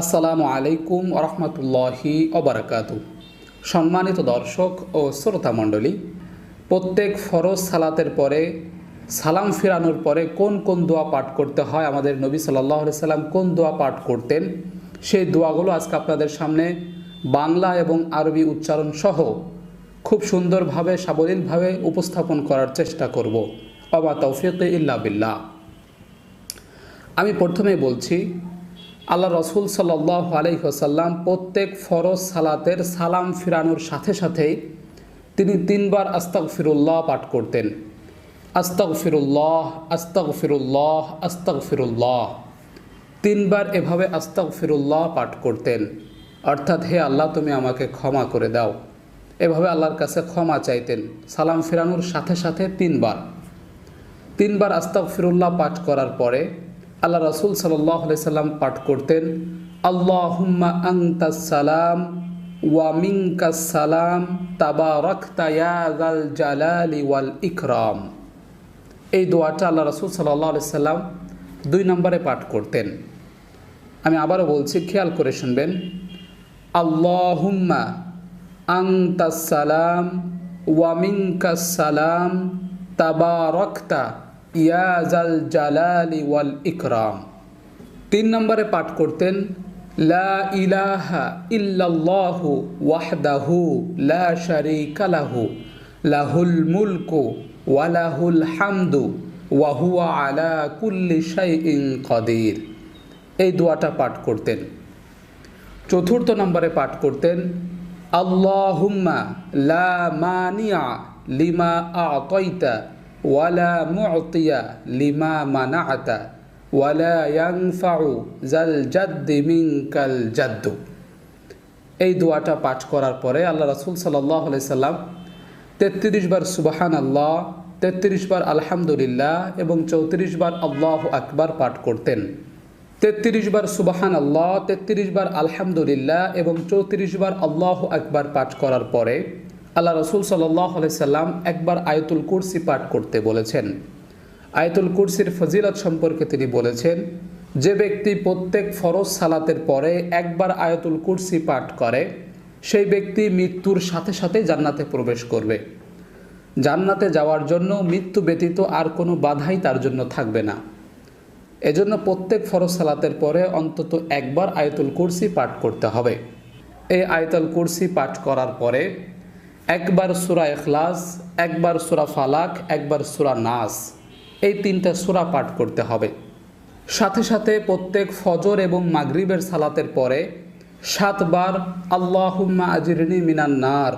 আসসালামু আলাইকুম রহমতুল্লাহি অবরাকাত সম্মানিত দর্শক ও শ্রোতা মণ্ডলী, প্রত্যেক ফরজ সালাতের পরে, সালাম ফিরানোর পরে কোন কোন দোয়া পাঠ করতে হয়, আমাদের নবী সাল্লাহ সাল্লাম কোন দোয়া পাঠ করতেন, সেই দোয়াগুলো আজকে আপনাদের সামনে বাংলা এবং আরবি উচ্চারণ সহ খুব সুন্দরভাবে, সাবলীলভাবে উপস্থাপন করার চেষ্টা করব। অবা তৌফিক ইল্লা বিল্লাহ। আমি প্রথমে বলছি আল্লাহ রসুল সাল্লাহ আলহিহাসাল্লাম প্রত্যেক ফরজ সালাতের সালাম ফিরানোর সাথে সাথেই তিনি তিনবার আস্তাক ফিরুল্লাহ পাঠ করতেন। আস্তাক ফিরুল্লাহ আস্তাক ফিরুল্লাহ আস্তাক ফিরুল্লাহ তিনবার এভাবে আস্তাক ফিরুল্লাহ পাঠ করতেন। অর্থাৎ, হে আল্লাহ, তুমি আমাকে ক্ষমা করে দাও। এভাবে আল্লাহর কাছে ক্ষমা চাইতেন, সালাম ফিরানোর সাথে সাথে তিনবার। তিনবার আস্তাক ফিরুল্লাহ পাঠ করার পরে আল্লাহ রসুল সাল্লাম পাঠ করতেন, আল্লাহুম্মা আংতাস সালাম ইকরাম। এই দোয়াটা আল্লাহ রসুল সাল্লাহ সাল্লাম দুই নম্বরে পাঠ করতেন। আমি আবারও বলছি, খেয়াল করে শুনবেন, আল্লাহুম্মা আংতাস সালাম ওয়ামিঙ্কাস সালাম তাবা রক্তা ইয়াজাল জালালি ওয়াল ইকরাম। তিন নম্বরে পাঠ করতেন, লা ইলাহা ইল্লাল্লাহু ওয়াহদাহু লা শারীকা লাহু, লাহুল মুলকু ওয়া লাহুল হামদু ওয়া হুয়া আলা কুল্লি শাইইন কদির। এই দোয়াটা পাঠ করতেন। চতুর্থ নম্বরে পাঠ করতেন, আল্লাহুম্মা লা মানিয়া লিমা আতইতা ওয়ালা মুতিয়া লিমা মানাআতা ওয়ালা ইয়ানফাউ জাল জাদ্দি মিনকাল জাদ্দু। এই দোয়াটা পাঠ করার পরে আল্লাহ রাসূল আলাইহি সাল্লাম তেত্রিশ বার সুবাহান আল্লাহ তেত্রিশ বার আলহামদুলিল্লাহ এবং চৌত্রিশ বার আল্লাহ আকবার পাঠ করতেন। তেত্রিশ বার সুবাহান আল্লাহ তেত্রিশ বার আলহামদুলিল্লাহ এবং চৌত্রিশ বার আল্লাহ আকবার পাঠ করার পরে আল্লাহ রসুল সাল্লাম একবার আয়তুল কুরসি পাঠ করতে বলেছেন। আয়তুল কুরসির ফজিলত সম্পর্কে তিনি বলেছেন, যে ব্যক্তি প্রত্যেক ফরজ সালাতের পরে একবার আয়তুল কুরসি পাঠ করে, সেই ব্যক্তি মৃত্যুর সাথে সাথে জান্নাতে প্রবেশ করবে। জান্নাতে যাওয়ার জন্য মৃত্যু ব্যতীত আর কোনো বাধাই তার জন্য থাকবে না। এজন্য প্রত্যেক ফরজ সালাতের পরে অন্তত একবার আয়তুল কুরসি পাঠ করতে হবে। এই আয়তুল কুরসি পাঠ করার পরে একবার সুরা এখলাস একবার সুরা ফালাক, একবার সুরা নাস। এই তিনটা সুরা পাঠ করতে হবে। সাথে সাথে প্রত্যেক ফজর এবং মাগরিবের সালাতের পরে সাতবার আল্লাহুম্মা আজিরিনী মিনান নার।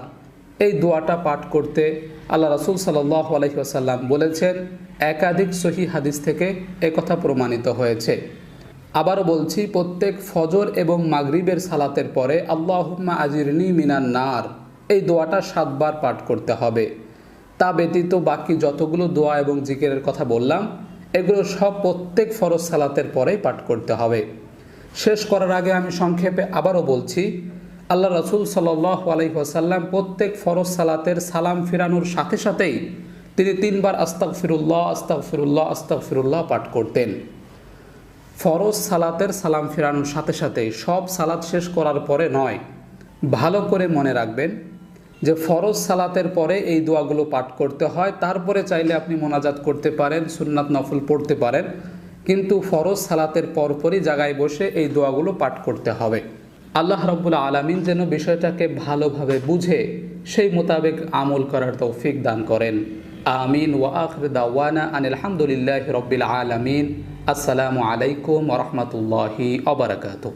এই দোয়াটা পাঠ করতে আল্লাহ রসুল সাল্লাহ আলহিহাসাল্লাম বলেছেন, একাধিক সহি হাদিস থেকে কথা প্রমাণিত হয়েছে। আবারও বলছি, প্রত্যেক ফজর এবং মাগরিবের সালাতের পরে আল্লাহুম্মা আজিরনি মিনান নার। এই দোয়াটা সাতবার পাঠ করতে হবে। তা ব্যতীত বাকি যতগুলো দোয়া এবং জিকেরের কথা বললাম, এগুলো সব প্রত্যেক ফরজ সালাতের পরেই পাঠ করতে হবে। শেষ করার আগে আমি সংক্ষেপে আবারও বলছি, আল্লাহ রসুল সাল্লাহ আলহিহাসাল্লাম প্রত্যেক ফরজ সালাতের সালাম ফিরানোর সাথে সাথেই তিনি তিনবার আস্তাক ফিরুল্লাহ আস্তাক ফিরুল্লাহ আস্তাক ফিরুল্লাহ পাঠ করতেন। ফরজ সালাতের সালাম ফিরানোর সাথে সাথেই সব সালাত শেষ করার পরে নয়, ভালো করে মনে রাখবেন যে ফরজ সালাতের পরে এই দোয়াগুলো পাঠ করতে হয়, তারপরে চাইলে আপনি মোনাজাত করতে পারেন, সুন্নাত নফল পড়তে পারেন, কিন্তু ফরজ সালাতের পরপরই জায়গায় বসে এই দোয়াগুলো পাঠ করতে হবে। আল্লাহ রব্বুল আলমিন যেন বিষয়টাকে ভালোভাবে বুঝে সেই মোতাবেক আমল করার তৌফিক দান করেন। আমিন। ওয়া আখর দাওয়ানা আনিল হামদুলিল্লাহ রব্বিল আলমিন। আসসালামু আলাইকুম রহমতুল্লাহি অবরাকাতু